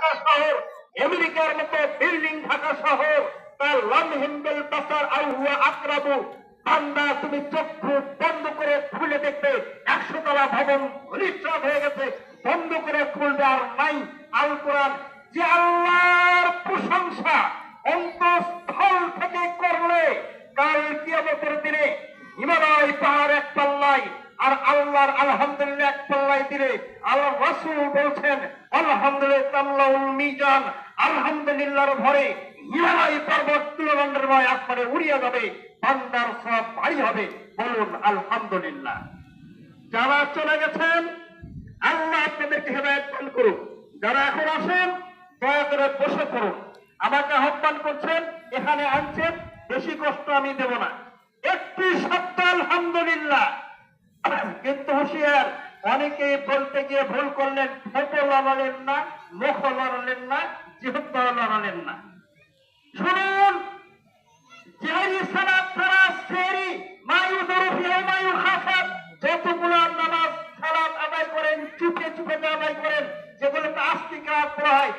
ঢাকা শহর, আমেরিকার মতো বিল্ডিং ঢাকা শহর, তার লামহিন্দেল বাসার আহুয়া আক্রাবু। বান্দা তুমি চক্ষু বন্ধ করে খুলে দেখবে একশো তলা ভবন নিশ্চয় হয়ে গেছে, বন্ধ করে খুলবে আর নাই আল কোরআন। যে আল্লাহর প্রশংসা অন্তঃস্থল থেকে করলে, কাল কিয়ামতের দিনে হিমালয় পাহাড় এক পাল্লাই আর আল্লাহর আলহামদুলিল্লাহ এক পাল্লাই দিলে আল্লাহ রাসূল বলছেন, আলহামদুলিল্লাহ মিজান। আলহামদুলিল্লাহর ভরে হিমালয় পর্বত তুলবন্ডের ময় আসমানে উড়িয়ে যাবে, বান্দার সব ভারী হবে, বলুন আলহামদুলিল্লাহ। যারা চলে গেছেন, আল্লাহ আপনাদেরকে হেদায়ত দান করুন যারা এখন আসেন, দয়া করে বসে পড়ুন আমাকে আহ্বান করছেন, এখানে আনছেন, বেশি কষ্ট আমি দেব না। একটি শব্দ আলহামদুলিল্লাহ। কিন্তু হুঁশিয়ার অনেকে বলতে গিয়ে ভুল করলেন ফটো লড়ালেন না মুখ লড়ালেন না জিহ্ব লড়ালেন না। শুনুন জেহারি সালাত ছাড়া সেরি মায়ু দরুফি মায়ু খাফাত যতগুলো নামাজ সালাত আদায় করেন, চুপে চুপে আদায় করেন যেগুলোতে আস্তিক রাত করা হয়